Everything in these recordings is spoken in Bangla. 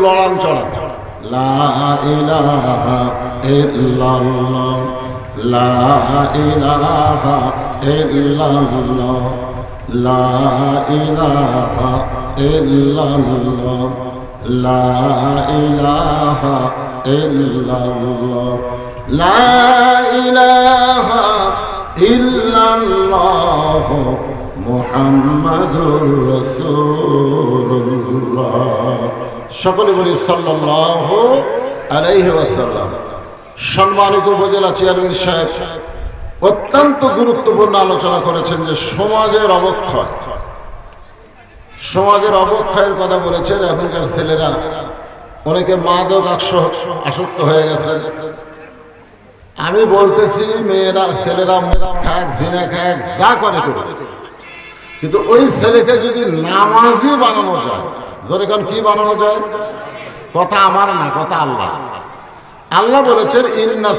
লড়ান চড়ান লা ইলাহা ইল্লাল্লাহ, লা ইলাহা ইল্লাল্লাহ, লা ইলাহা ইল্লাল্লাহ, লা ইলাহা ইল্লাল্লাহ, লা ইলাহা সকলে বলি ওয়াসাল্লাম। সম্মানিত উপজেলা চেয়ারম্যান সাহেব, অত্যন্ত গুরুত্বপূর্ণ আলোচনা করেছেন যে সমাজের অবক্ষয়। সমাজের অবক্ষয়ের কথা বলেছেন এখনকার ছেলেরা। অনেকে মাদক আস- আসক্ত হয়ে গেছেন। আমি বলতেছি, মেয়েরা, ছেলেরা খাক, জিনা খাক, যা করে কিন্তু ওই ছেলেকে যদি নামাজি বানানো যায় ধরে কারণ কি বানানো যায়? কথা আমার না, কথা আল্লাহ। আল্লাহ বলেছেন, ইন্না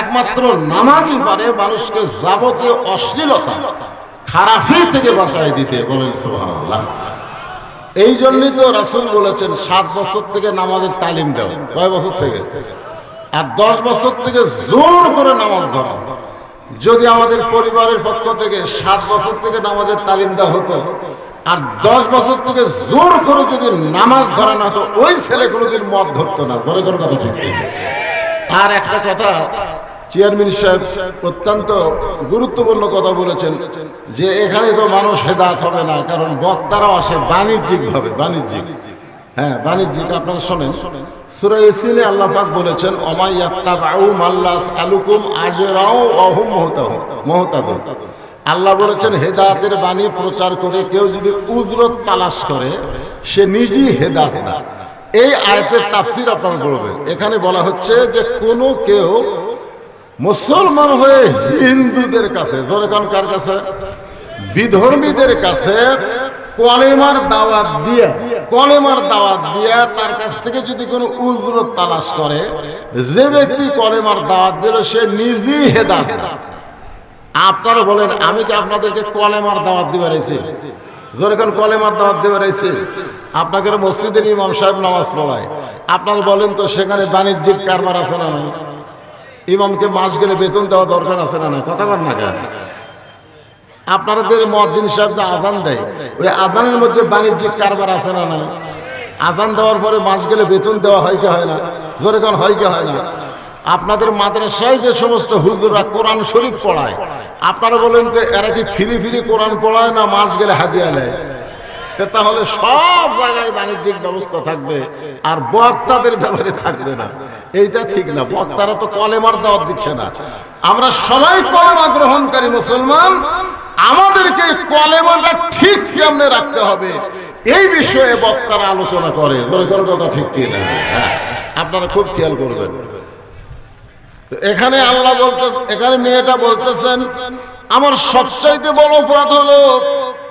একমাত্র নামাজই পারে মানুষকে যাবতীয় অশ্লীলতা, খারাপি থেকে বাঁচাই দিতে বলেন এই জন্যই তো রাসূল বলেছেন, সাত বছর থেকে নামাজের তালিম দেওয়া কয় বছর থেকে? আর দশ বছর থেকে জোর করে নামাজ ধরা। যদি আমাদের পরিবারের পক্ষ থেকে সাত বছর থেকে নামাজের তালিম দেওয়া হতো, আর দশ বছর থেকে জোর করে যদি নামাজ ধরা না হতো, ওই ছেলে কোনোদিন ধরতো না। ধরে কোনো কথা ঠিক আর একটা কথা, চেয়ারম্যান সাহেব অত্যন্ত গুরুত্বপূর্ণ কথা বলেছেন যে এখানে তো মানুষ হেদাত হবে না, কারণ বক্তারাও আসে বাণিজ্যিক ভাবে বাণিজ্যিক। হ্যাঁ বাণিজ্যিক আপনারা শোনেন, সূরা ইয়াসিনে আল্লাহ পাক বলেছেন অমাইয়াত্তাবাউ মাল্লাস আলুকুম আজরাও অহুম মুহতাহু মুহতাদুন। আল্লাহ বলেছেন, হেদায়েতের বাণী প্রচার করে কেউ যদি উজরত তালাশ করে, সে নিজেই হেদায়েত না এই আয়াতের তাফসীর আপনারা করবেন এখানে বলা হচ্ছে যে, কোনো কেউ মুসলমান হয়ে হিন্দুদের কাছে, জোরে কান কার কাছে? বিধর্মীদের কাছে কলেমার দাওয়াত দিয়ে কলেমার দাওয়াত দিয়ে তার কাছ থেকে যদি কোনো উজরত তালাশ করে, যে ব্যক্তি কলেমার দাওয়াত দিল, সে নিজেই হেদাত আপনারা বলেন, আমি কি আপনাদেরকে কলেমার দাওয়াত দিবার আইছি? যখন কলেমার দাওয়াত দিবার আইছি? আপনাকে মসজিদের ইমাম সাহেব নামাজ পড়ায়। আপনারা বলেন তো, সেখানে বাণিজ্যিক কারবার আছে না ইমামকে মাস গেলে বেতন দেওয়া দরকার আছে না কথা বল না কেন? আপনাদের মসজিদ সাহেব যে আজান দেয়, ওই আজানের মধ্যে বাণিজ্যিক কারবার আছে না নাই? আজান দেওয়ার পরে মাস গেলে বেতন দেওয়া হয় কি হয় না? জোরে কোন, হয় কি হয় না? আপনাদের মাদ্রাসায় যে সমস্ত হুজুররা কোরআন শরীফ পড়ায়, আপনারা বলেন তো, এরা কি ফিরি ফিরি কোরআন পড়ায় না মাস গেলে হাদিয়া নেয়? তাহলে সব জায়গায় বাণিজ্যিক ব্যবস্থা থাকবে, আর বক্তাদের ব্যাপারে থাকবে না। এইটা ঠিক না, বক্তারা তো কলেমার দাওয়াত দিচ্ছে না। আমরা সবাই কলেমা গ্রহণকারী মুসলমান আমাদেরকে কলেমাটা ঠিক কেমনে রাখতে হবে? এই বিষয়ে বক্তারা আলোচনা করে। কোনো কথা ঠিক কি না? হ্যাঁ, আপনারা খুব খেয়াল করবেন। তো এখানে আল্লাহ বলতে এখানে মেয়েটা বলতেছেন আমার সবচাইতে বড় অপরাধ হলো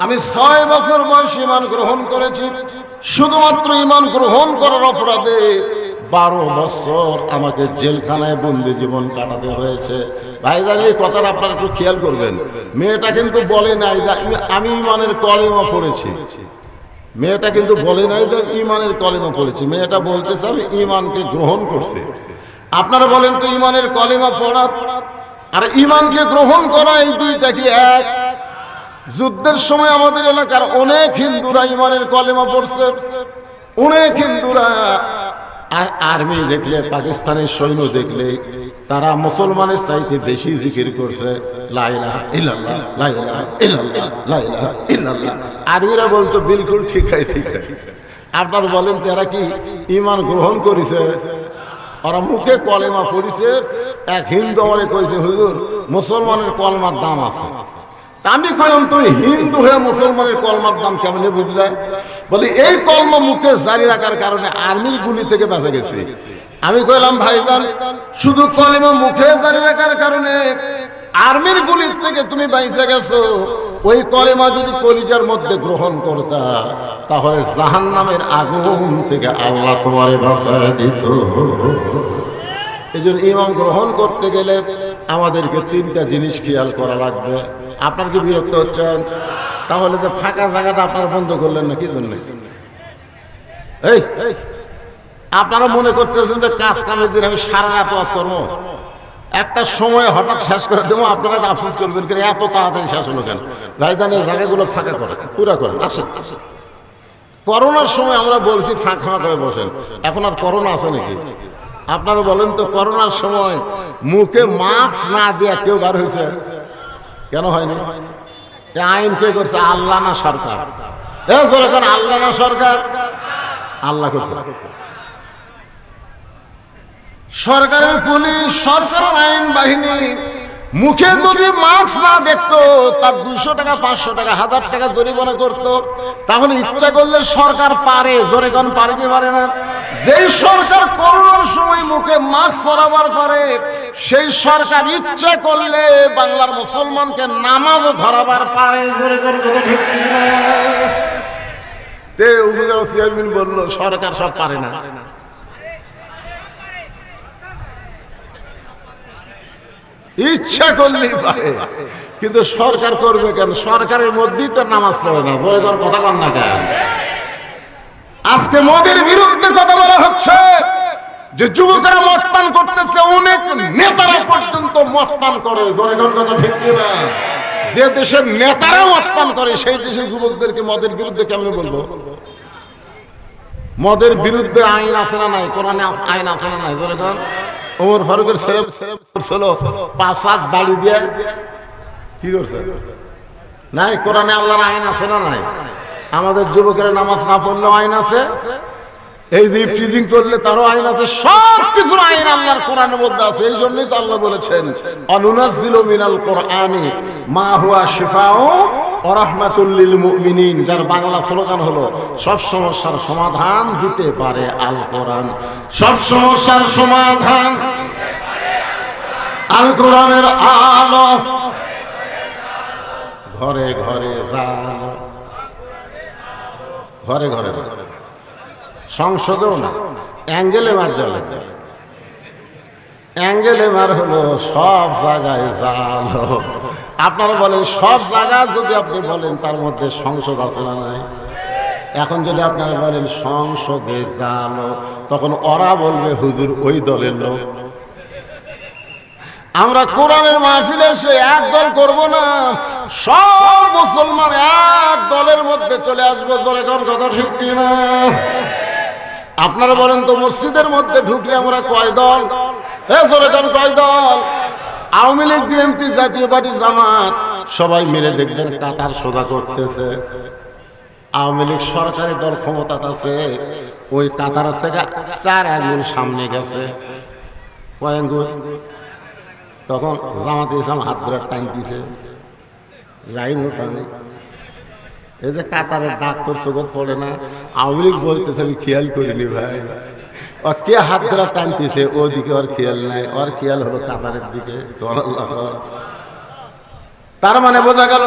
আমি ছয় বছর বয়স ইমান গ্রহণ করেছি। শুধুমাত্র ইমান গ্রহণ করার অপরাধে বারো বছর আমাকে জেলখানায় বন্দি জীবন কাটাতে হয়েছে। ভাইজান, এই কথাটা আপনারা একটু খেয়াল করবেন। মেয়েটা কিন্তু বলে নাই আমি ইমানের কলেমা পড়েছি। মেয়েটা কিন্তু বলে নাই যে ইমানের কলেমা পড়েছি। মেয়েটা বলতেছে, আমি ইমানকে গ্রহণ করছি। আপনারা বলেন তো ইমানের কলেমা পড়া। আর ইমানকে গ্রহণ করা এই দুইটা কি এক? যুদ্ধের সময় আমাদের এলাকার অনেক হিন্দুরা ইমানের কলেমা পড়ছে। অনেক হিন্দুরা আর আর্মি দেখলে পাকিস্তানের সৈন্য দেখলে, তারা মুসলমানের চাইতে বেশি জিকির করছে। আরবিরা বলতো, বিলকুল ঠিক হয় ঠিক হয় আপনার বলেন তারা কি ইমান গ্রহণ করেছে? ওরা মুখে কলেমা পড়িছে, এক হিন্দু আমারে কইছে, হুজুর, মুসলমানের কলমার দাম আছে। আমি কইলাম, তুই হিন্দু হয়ে মুসলমানের কলমার দাম কেমন বুঝলে? বলি, এই কলমা মুখে জারি রাখার কারণে আর্মির গুলি থেকে বাঁচা গেছে। আমি কইলাম, ভাইজান, শুধু কলেমা মুখে জারি রাখার কারণে আর্মির গুলির থেকে তুমি বাইসে গেছো। ওই কলেমা যদি কলিজার মধ্যে গ্রহণ করতা, তাহলে জাহান নামের আগুন থেকে আল্লাহ তোমারে বাঁচায় দিত। এই জন্য ইমাম গ্রহণ করতে গেলে আমাদেরকে তিনটা জিনিস খেয়াল করা লাগবে। আপনার কি বিরক্ত হচ্ছেন, তাহলে তো ফাঁকা জায়গাটা আপনারা বন্ধ করলেন না, কি জন্য? এই আপনারা মনে করতেছেন যে কাজ কামের দিন আমি সারা রাত ওয়াজ করব? একটা সময় হঠাৎ শেষ করে দেবো, আপনারা আফসোস করবেন কেন এত তাড়াতাড়ি শেষ হলো কেন? রাজধানীর জায়গাগুলো ফাঁকা করে পুরা করেন আসেন আসেন। করোনার সময় আমরা বলছি, ফাঁক ফাঁক করে বসেন। এখন আর করোনা আছে নাকি? আপনারা বলেন তো, করোনার সময় মুখে মাস্ক না দিয়ে কেউ বার হয়েছে? কেন হয়নি? আইন কে করছে? আল্লাহ না সরকার। আল্লাহ না সরকার? আল্লাহ করছে। সরকারের পুলিশ সরকারের আইন বাহিনী, মুখে যদি মাস্ক না দেখতো, তার দুইশো টাকা, পাঁচশো টাকা, হাজার টাকা জরিমানা করতো, তাহলে ইচ্ছা করলে সরকার পারে, জোরে পারে কি পারে না? যেই সরকার করোনার সময় মুখে মাস্ক বরাবর করে সেই সরকার ইচ্ছা করলে বাংলার মুসলমানকে নামাজ ধরাবার পারে। জোরে? তে উপজেলা চেয়ারম্যান বলল সরকার সব পারে না। ইচ্ছা করলেই পারে কিন্তু সরকার করবে কেন? সরকারের মধ্যেই তো নামাজ পড়ে না। বলে তোর কথা কন না কেন? আজকে মোদের বিরুদ্ধে কথা বলা হচ্ছে। যে যুবকেরা মদ পান করতেছে, অনেক নেতারা পর্যন্ত মদ পান করে। যে দেশের নেতারা মদ পান করে, সেই দেশের যুবকদেরকে মদের বিরুদ্ধে কেমন বলব? মদের বিরুদ্ধে আইন আছে না নাই? কোরআনে আইন আছে না নাই? ধরে কন ওমর ফারুকের ছেলে ছেলে পাঁচ সাত বাড়ি দিয়ে। কি করছে? নাই, কোরআনে আল্লাহর আইন আছে না নাই? আমাদের যুবকেরা নামাজ না পড়লেও আইন আছে। এই যে ফ্রিজিং করলে তারও আইন আছে সব কিছুর আইন আল্লাহর কোরআনের মধ্যে আছে, এই জন্যই তো আল্লাহ বলেছেন অনুনাজিল মিনাল কোরআনি, মা হুয়া শিফাও অরহমাতুল্লিল মুমিনিন যার বাংলা স্লোগান হলো, সব সমস্যার সমাধান দিতে পারে আল কোরআন সব সমস্যার সমাধান আল কোরআনের আলো ঘরে ঘরে জালো ঘরে ঘরে ঘরে। সংসদেও না অ্যাঙ্গেলে মার লাগবে অ্যাঙ্গেলে মার হলো সব জায়গায় জাল। আপনারা বলেন, সব জায়গা যদি আপনি বলেন, তার মধ্যে সংসদ আছে না নাই? এখন যদি আপনারা বলেন, সংসদে জাল, তখন ওরা বলবে, হুজুর, ওই দলের লোক। আমরা কোরআনের মাহফিলে এসে এক দল করব না, সব মুসলমান এক দলের মধ্যে চলে আসব। দলে কথা ঠিক কিনা? আপনারা বলেন তো মসজিদের মধ্যে ঢুকলে আমরা কয় দল? এ ধরে কয় দল? আওয়ামী লীগ, বিএনপি, জাতীয় পার্টি, জামাত, সবাই মিলে দেখবেন কাতার সোজা করতেছে। আওয়ামী লীগ সরকারি দল ক্ষমতা আছে, ওই কাতারের থেকে চার আঙ্গুল সামনে গেছে। কয় তখন জামাতে ইসলাম হাত ধরে টাইম দিছে। লাইন টানে এই যে কাতারের দাগ তোর চোখত পড়ে না, আওয়ামী লীগ বলতেছে, আমি খেয়াল করিনি ভাই ও কে হাত ধরা টানতেছে, ওদিকে ওর খেয়াল নাই ওর খেয়াল হলো কাতারের দিকে, সুবহানাল্লাহ। তার মানে বোঝা গেল,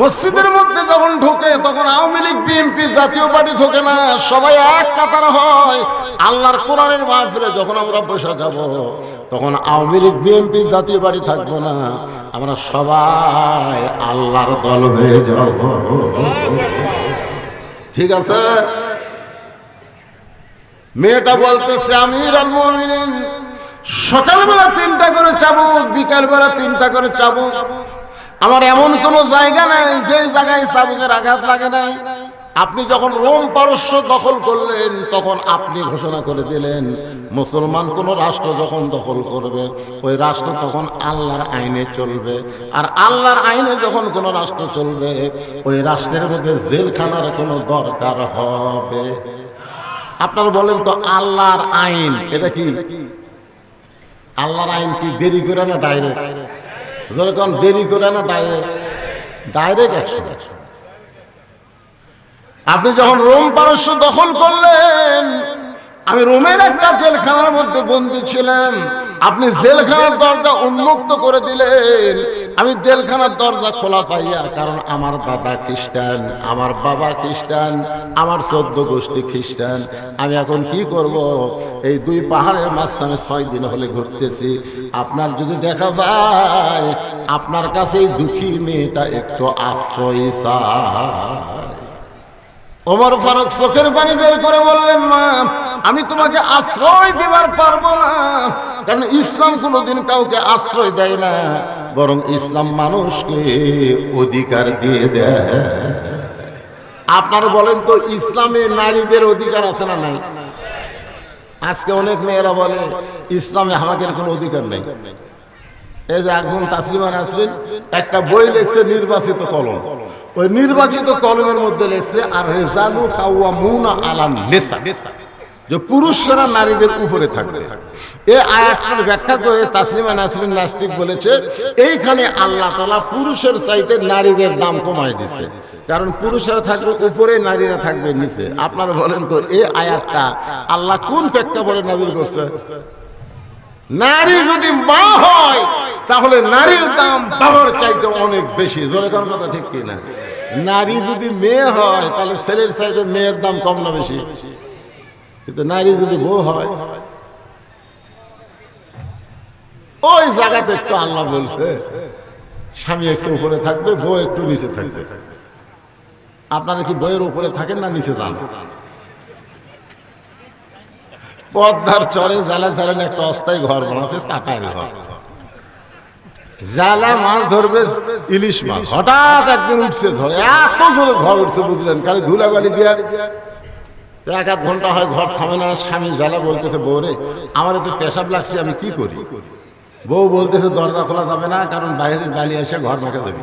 মসজিদের মধ্যে যখন ঢোকে, তখন আওয়ামী লীগ, বিএনপি জাতীয় পার্টি ঢোকে না, সবাই এক কাতার হয়। আল্লাহর কোরআনের মাহফিলে যখন আমরা বসে যাব, তখন আওয়ামী লীগ, বিএনপি জাতীয় পার্টি থাকব না। আমরা সবাই আল্লাহর দল হয়ে যাব। ঠিক আছে? মেয়েটা বলতেছে মুমিনিন, সকালবেলা তিনটা করে চাবুক, বিকালবেলা তিনটা করে চাবুক। আমার এমন কোনো জায়গা নাই, যে জায়গায় চাবুকের আঘাত লাগে নাই। আপনি যখন রোম পারস্য দখল করলেন, তখন আপনি ঘোষণা করে দিলেন, মুসলমান কোন রাষ্ট্র যখন দখল করবে, ওই রাষ্ট্র তখন আল্লাহর আইনে চলবে। আর আল্লাহর আইনে যখন কোন রাষ্ট্র চলবে, ওই রাষ্ট্রের মধ্যে জেলখানার কোনো দরকার হবে। আপনারা বলেন তো, আল্লাহর আইন, এটা কি? আল্লাহর আইন কি দেরি করে না ডাইরেক্ট? যেরকম দেরি করে না ডাইরেক্ট ডাইরেক্ট একশো আপনি যখন রোম পারস্য দখল করলেন, আমি রোমের একটা জেলখানার মধ্যে বন্দী ছিলাম। আপনি জেলখানার দরজা উন্মুক্ত করে দিলেন। আমি দেলখানার দরজা খোলা পাইয়া, কারণ আমার দাদা খ্রিস্টান, আমার বাবা খ্রিস্টান, আমার চোদ্দ গোষ্ঠী খ্রিস্টান। আমি এখন কি করব? এই দুই পাহাড়ের মাঝখানে ছয় দিন হলে ঘুরতেছি। আপনার যদি দেখা যায়, আপনার কাছে এই দুঃখী মেয়েটা একটু আশ্রয় ওমর ফারুক চোখের পানি বের করে বললেন, মা, আমি তোমাকে আশ্রয় দেবার পারব না, কারণ ইসলাম কোনোদিন কাউকে আশ্রয় দেয় না। বরং ইসলাম মানুষকে অধিকার দিয়ে দেয়। আপনারা বলেন তো, ইসলামে নারীদের অধিকার আছে না নাই? আজকে অনেক মেয়েরা বলে, ইসলামে আমাদের কোনো অধিকার নেই। এই যে একজন তাসলিমা নাসরিন, একটা বই লিখছে নির্বাচিত কলম। ওই নির্বাচিত কলমের মধ্যে লিখছে আর রেজালু কাওয়ামুনা আলান নেসা। যে পুরুষরা নারীদের উপরে থাকবে। এই আয়াতটার ব্যাখ্যা করে তাসলিমা নাসরিন নাস্তিক বলেছে, এইখানে আল্লাহ তালা পুরুষের চাইতে নারীদের দাম কমায় দিছে। কারণ পুরুষেরা থাকবে উপরে, নারীরা থাকবে নিচে। আপনারা বলেন তো এই আয়াতটা আল্লাহ কোন প্রেক্ষাপটে নাজির করছে? নারী যদি মা হয়, তাহলে নারীর দাম বাবার চাইতে অনেক বেশি। জোরে কোন কথা ঠিক কি না নারী যদি মেয়ে হয়, তাহলে ছেলের চাইতে মেয়ের দাম কম না বেশি? কিন্তু নারী যদি বউ হয়, ওই জায়গাতে একটু আল্লাহ বলছে, স্বামী একটু উপরে থাকবে, বউ একটু নিচে থাকবে। আপনারা কি বইয়ের উপরে থাকেন না নিচে যান? পদ্মার চরে জ্বালা জ্বালেন একটা অস্থায়ী ঘর বানাচ্ছে টাকায় ঘর। জ্বালা মাছ ধরবে, ইলিশ মাছ। হঠাৎ একদিন উঠছে, ধরে এত জোরে ঘর উঠছে, বুঝলেন? খালি ধুলাবালি দিয়া এক আধ ঘণ্টা হয় ঘর থামে না, স্বামী জ্বালা বলতেছে বউরে আমার তো পেশাব লাগছে, আমি কি করি? বউ বলতেছে, দরজা খোলা যাবে না, কারণ বাইরের বালি এসে ঘর ভেঙে দেবে।